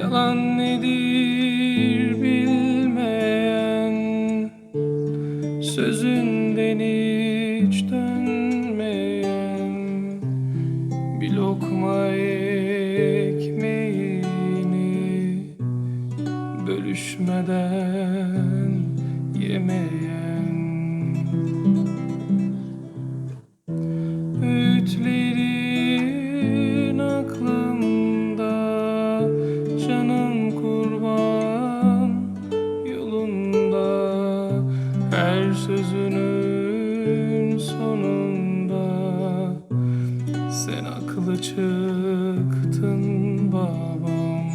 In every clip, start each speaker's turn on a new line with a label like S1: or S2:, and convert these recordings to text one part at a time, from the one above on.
S1: Yalan nedir bilmeyen Sözünden hiç dönmeyen Bir lokma ekmeğini Bölüşmeden sonunda Sen aklı çıktın babam.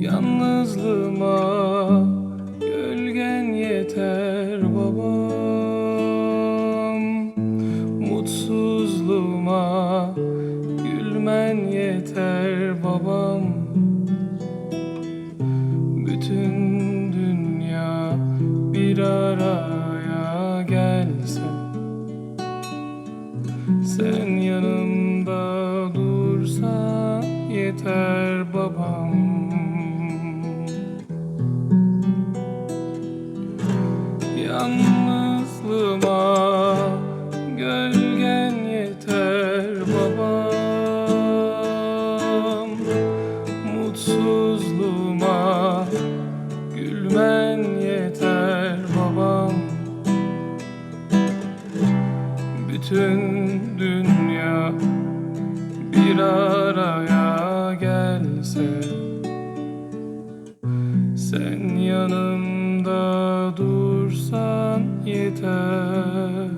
S1: Yalnızlığıma gölgen yeter babam. Mutsuzluğuma gülmen yeter babam. Bütün bir araya gelse Sen yanımda dursan yeter babam. Yalnızlığıma gölgen yeter babam. Mutsuzluğuma gülmen Bütün dünya bir araya gelse. Sen yanımda dursan yeter